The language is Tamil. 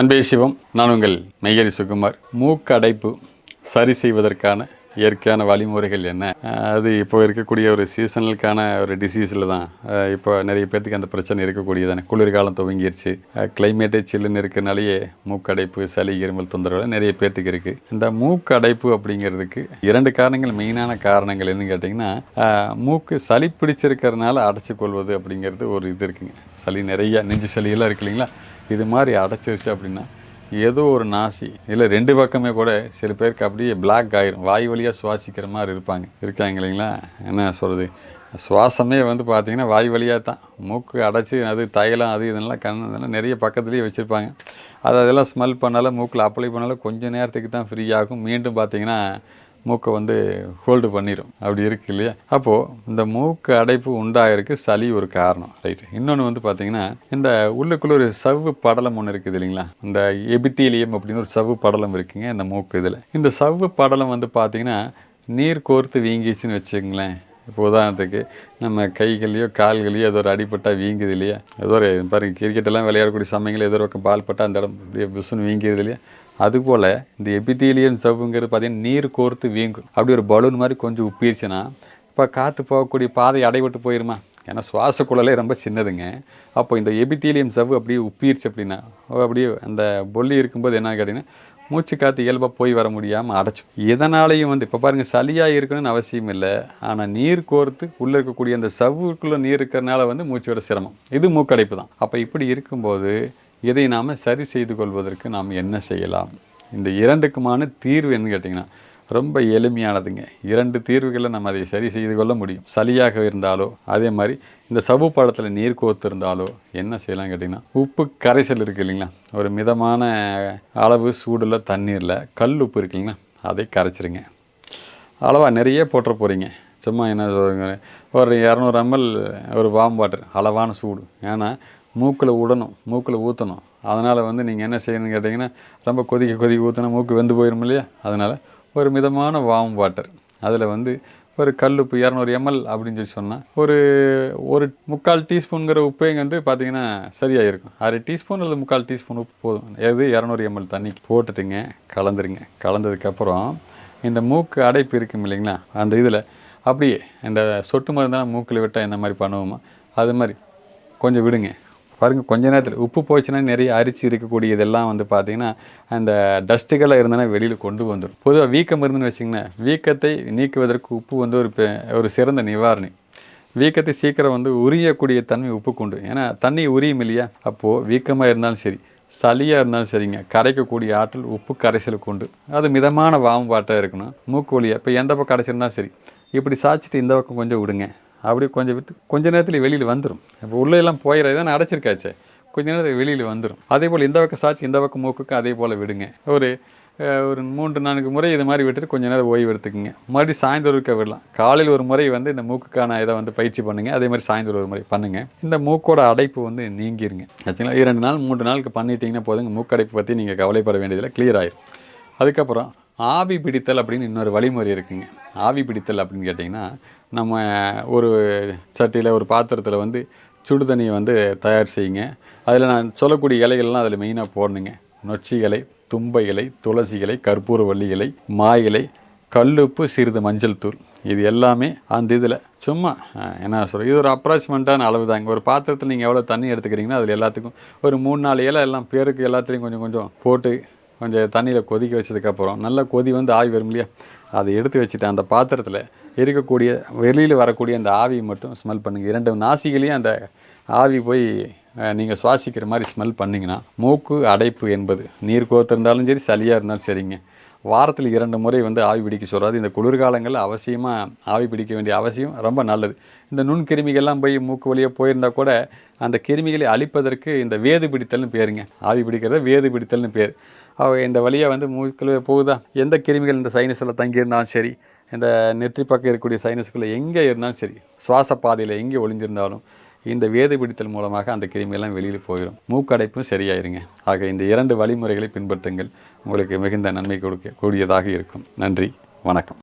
அன்பே சிவம் நான் உங்கள் மெய்யரி சுகுமார். மூக்கடைப்பு சரி செய்வதற்கான இயற்கையான வழிமுறைகள் என்ன? அது இப்போ இருக்கக்கூடிய ஒரு சீசனலுக்கான ஒரு டிசீஸில் தான். இப்போ நிறைய பேர்த்துக்கு அந்த பிரச்சனை இருக்கக்கூடியதானே. குளிர்காலம் துவங்கிருச்சு. கிளைமேட்டே சில்லுன்னு இருக்கிறனாலேயே மூக்கடைப்பு சளி இருமல் தொந்தரவு நிறைய பேர்த்துக்கு இருக்குது இந்த மூக்கடைப்பு அப்படிங்கிறதுக்கு இரண்டு காரணங்கள் மெயினான காரணங்கள் என்னன்னு கேட்டிங்கன்னா மூக்கு சளி பிடிச்சிருக்கிறதுனால அடைச்சிக்கொள்வது அப்படிங்கிறது ஒரு இது இருக்குங்க. சளி நிறைய நெஞ்சு சளியெல்லாம் இருக்கு இல்லைங்களா? இது மாதிரி அடைச்சிருச்சு அப்படின்னா ஏதோ ஒரு நாசி இல்லை ரெண்டு பக்கமே கூட சில பேருக்கு அப்படியே பிளாக் ஆகிரும் வாய் வழியாக சுவாசிக்கிற மாதிரி இருப்பாங்க. இருக்காங்க இல்லைங்களா? என்ன சொல்கிறது சுவாசமே வந்து பார்த்தீங்கன்னா வாய் வழியாக தான். மூக்கு அடைச்சி அது தைலம் அது இதெல்லாம் கண் இதெல்லாம் நிறைய பக்கத்துலேயே வச்சுருப்பாங்க. அது அதெல்லாம் ஸ்மெல் பண்ணாலும் மூக்கில் அப்ளை பண்ணாலும் கொஞ்சம் நேரத்துக்கு தான் ஃப்ரீ ஆகும். மீண்டும் பார்த்திங்கன்னா மூக்கை வந்து ஹோல்டு பண்ணிடும் அப்படி இருக்கு இல்லையா? அப்போது இந்த மூக்கு அடைப்பு உண்டாயிருக்கு சளி ஒரு காரணம். ரைட் இன்னொன்று வந்து பார்த்தீங்கன்னா இந்த உள்ளுக்குள்ளே ஒரு சவ்வு படலம் ஒன்று இருக்குது இல்லைங்களா? இந்த எபித்தீலியம் அப்படின்னு ஒரு சவ்வு படலம் இருக்குங்க இந்த மூக்கு இதில். இந்த சவ்வு படலம் வந்து பார்த்தீங்கன்னா நீர் கோர்த்து வீங்கிச்சுன்னு வச்சுக்கங்களேன். இப்போ உதாரணத்துக்கு நம்ம கைகளையோ கால்களையோ ஏதோ ஒரு அடிப்பட்டால் வீங்குது இல்லையா? ஏதோ ஒரு பாருங்க கிரிக்கெட் எல்லாம் விளையாடக்கூடிய சமயங்கள் ஏதோ ஒரு பக்கம் பால் பட்டால் அந்த இடம் அப்படியே புசுன்னு வீங்குது இல்லையா? அதுபோல் இந்த எபிதீலியன் சவ்வுங்கிறது பார்த்தீங்கன்னா நீர் கோர்த்து வீங்கும். அப்படி ஒரு பலூன் மாதிரி கொஞ்சம் உப்பிருச்சுன்னா இப்போ காற்று போகக்கூடிய பாதை அடைபட்டு போயிருமா? ஏன்னா சுவாச குழலே ரொம்ப சின்னதுங்க. அப்போ இந்த எபித்தீலியம் சவ்வு அப்படியே உப்பிருச்சு அப்படின்னா அப்படியே அந்த பொல்லி இருக்கும்போது என்ன கேட்டிங்கன்னா மூச்சு காற்று இயல்பாக போய் வர முடியாமல் அடைச்சும் இதனாலையும் வந்து இப்போ பாருங்கள் சளியாக இருக்கணும்னு அவசியம் இல்லை. ஆனால் நீர் கோர்த்து உள்ளே இருக்கக்கூடிய அந்த சவ்வுக்குள்ளே நீர் இருக்கிறனால வந்து மூச்சு விட சிரமம். இது மூக்கடைப்பு தான். அப்போ இப்படி இருக்கும்போது இதை நாம் சரி செய்து கொள்வதற்கு நாம் என்ன செய்யலாம்? இந்த இரண்டுக்குமான தீர்வு என்னன்னு கேட்டிங்கன்னா ரொம்ப எளிமையானதுங்க. இரண்டு தீர்வுகளை நம்ம அதை சரி செய்து கொள்ள முடியும். சளியாக இருந்தாலோ அதே மாதிரி இந்த சவு பழத்தில் நீர் கோர்த்து இருந்தாலோ என்ன செய்யலாம் கேட்டிங்கன்னா உப்பு கரைசல் இருக்குது இல்லைங்களா? ஒரு மிதமான அளவு சூடில் தண்ணீரில் கல் உப்பு இருக்கு இல்லைங்களா? அதை கரைச்சிருங்க. அளவாக நிறைய போட்டுற போகிறீங்க சும்மா என்ன சொல்கிறீங்க ஒரு இரநூறு எம்எல் ஒரு வாம் வாட்டர் அளவான சூடு. ஏன்னா மூக்கில் விடணும் மூக்கில் ஊற்றணும் அதனால் வந்து நீங்கள் என்ன செய்யணும்னு கேட்டிங்கன்னா ரொம்ப கொதிக்க கொதிக்க ஊற்றினா மூக்கு வெந்து போயிடும் இல்லையா? அதனால் ஒரு மிதமான வாம் வாட்டர் அதில் வந்து ஒரு கல் உப்பு இரநூறு எம்எல் அப்படின்னு சொல்லி சொன்னால் ஒரு ஒரு முக்கால் டீஸ்பூனுங்கிற உப்பே வந்து பார்த்தீங்கன்னா சரியாக இருக்கும் அரை டீஸ்பூன் அல்லது முக்கால் டீஸ்பூன் உப்பு போதும். எது? இரநூறு எம்எல் தண்ணி போட்டுட்டுங்க கலந்துருங்க. கலந்ததுக்கப்புறம் இந்த மூக்கு அடைப்பு இருக்கும் இல்லைங்களா? அந்த இதில் அப்படியே இந்த சொட்டு மருந்தான மூக்கில் விட்டால் என்ன மாதிரி பண்ணுவோமோ அது மாதிரி கொஞ்சம் விடுங்க. பாருங்கள் கொஞ்ச நேரத்தில் உப்பு போச்சுன்னா நிறைய அரிச்சு இருக்கக்கூடிய இதெல்லாம் வந்து பார்த்தீங்கன்னா அந்த டஸ்ட்டுகளாக இருந்தனா வெளியில் கொண்டு வந்துடும் பொதுவாக வீக்கம் இருந்துன்னு வச்சிங்கன்னா வீக்கத்தை நீக்குவதற்கு உப்பு வந்து ஒரு பெ- ஒரு சிறந்த நிவாரணி. வீக்கத்தை சீக்கிரம் வந்து உரியக்கூடிய தன்மை உப்பு கொண்டு ஏன்னா தண்ணி உரியும் இல்லையா? அப்போது வீக்கமாக இருந்தாலும் சரி சளியாக இருந்தாலும் சரிங்க கரைக்கக்கூடிய ஆற்றல் உப்பு கரைசல் கொண்டு அது மிதமான வாம்பாட்டாக இருக்கணும் மூக்கு வழியாக இப்போ எந்த பக்கம் கரைச்சிருந்தாலும் சரி. இப்படி சாய்ச்சிட்டு இந்த பக்கம் கொஞ்சம் விடுங்க. அப்படியே கொஞ்சம் விட்டு கொஞ்ச நேரத்தில் வெளியில் வந்துடும் இப்போ உள்ளே எல்லாம் போயிடாது தான் அடைச்சிருக்காச்சே. கொஞ்ச நேரத்தில் வெளியில் வந்துடும் அதே போல் இந்த பக்கம் சாய்ச்சி இந்த பக்கம் மூக்குக்கு அதே போல் விடுங்க. ஒரு ஒரு மூன்று நான்கு முறை இது மாதிரி விட்டுட்டு கொஞ்ச நேரம் ஓய்வு எடுத்துக்கோங்க. மறுபடியும் சாயந்தரம் இருக்க விடலாம். காலையில் ஒரு முறை வந்து இந்த மூக்குக்கான இதை வந்து பயிற்சி பண்ணுங்கள் அதே மாதிரி சாயந்தரம் ஒரு முறை பண்ணுங்கள் இந்த மூக்கோட அடைப்பு வந்து நீங்கிருங்க. ஆச்சுங்களா? இரண்டு நாள் மூன்று நாளுக்கு பண்ணிட்டீங்கன்னா போதுங்க. மூக்கடைப்பு பற்றி நீங்கள் கவலைப்பட வேண்டியதில்லை. கிளியர் ஆயிடும் அதுக்கப்புறம் ஆவி பிடித்தல் அப்படின்னு இன்னொரு வழிமுறை இருக்குங்க. ஆவி பிடித்தல் அப்படின்னு கேட்டிங்கன்னா நம்ம ஒரு சட்டியில் ஒரு பாத்திரத்தில் வந்து சுடு தண்ணியை வந்து தயார் செய்யுங்க. அதில் நான் சொல்லக்கூடிய இலைகள்லாம் அதில் மெயினாக போடணுங்க. நொச்சி இலை தும்பை இலை துளசி இலை கற்பூர வள்ளி இலை மா இலை கல்லுப்பு சிறிது மஞ்சள் தூள். இது எல்லாமே அந்த இதில் சும்மா என்ன சொல்கிறது இது ஒரு அப்ராச்மெண்ட்டான அளவு தாங்க ஒரு பாத்திரத்தில் நீங்கள் எவ்வளோ தண்ணி எடுத்துக்கிறீங்கன்னா அதில் எல்லாத்துக்கும் ஒரு மூணு நாலு இலை எல்லாம் பேருக்கு எல்லாத்துலேயும் கொஞ்சம் கொஞ்சம் போட்டு கொஞ்சம் தண்ணியில் கொதிக்க வச்சதுக்கப்புறம் நல்லா கொதி வந்து ஆய் வரும் இல்லையா? அதை எடுத்து வச்சுட்டு அந்த பாத்திரத்தில் இருக்கக்கூடிய வெளியில் வரக்கூடிய அந்த ஆவியை மட்டும் ஸ்மெல் பண்ணுங்கள் இரண்டு நாசிகளையும் அந்த ஆவி போய் நீங்கள் சுவாசிக்கிற மாதிரி ஸ்மெல் பண்ணிங்கன்னா மூக்கு அடைப்பு என்பது நீர் கோத்திருந்தாலும் சரி சளியாக இருந்தாலும் சரிங்க. வாரத்தில் இரண்டு முறை வந்து ஆவி பிடிக்க சொல்கிறாரு இந்த குளிர்காலங்களில் அவசியமாக ஆவி பிடிக்க வேண்டிய அவசியம் ரொம்ப நல்லது. இந்த நுண்கிருமிகள்லாம் போய் மூக்கு வழியாக போயிருந்தா கூட அந்த கிருமிகளை அழிப்பதற்கு இந்த வேது பிடித்தல்னு பேருங்க. ஆவி பிடிக்கிறத வேது பிடித்தல்னு பேர். அவ இந்த வழியாக வந்து மூக்கில் போகுதா? எந்த கிருமிகள் இந்த சைனஸில் தங்கியிருந்தாலும் சரி இந்த நெற்றி பக்கம் இருக்கக்கூடிய சைனஸுக்குள்ளே எங்கே இருந்தாலும் சரி சுவாச பாதையில் எங்கே ஒளிஞ்சிருந்தாலும் இந்த வேது பிடித்தல் மூலமாக அந்த கிருமியெல்லாம் வெளியில் போயிடும் மூக்கடைப்பும் சரியாயிருங்க. ஆக இந்த இரண்டு வழிமுறைகளை பின்பற்றுங்கள். உங்களுக்கு மிகுந்த நன்மை கொடுக்க கூடியதாக இருக்கும். நன்றி. வணக்கம்.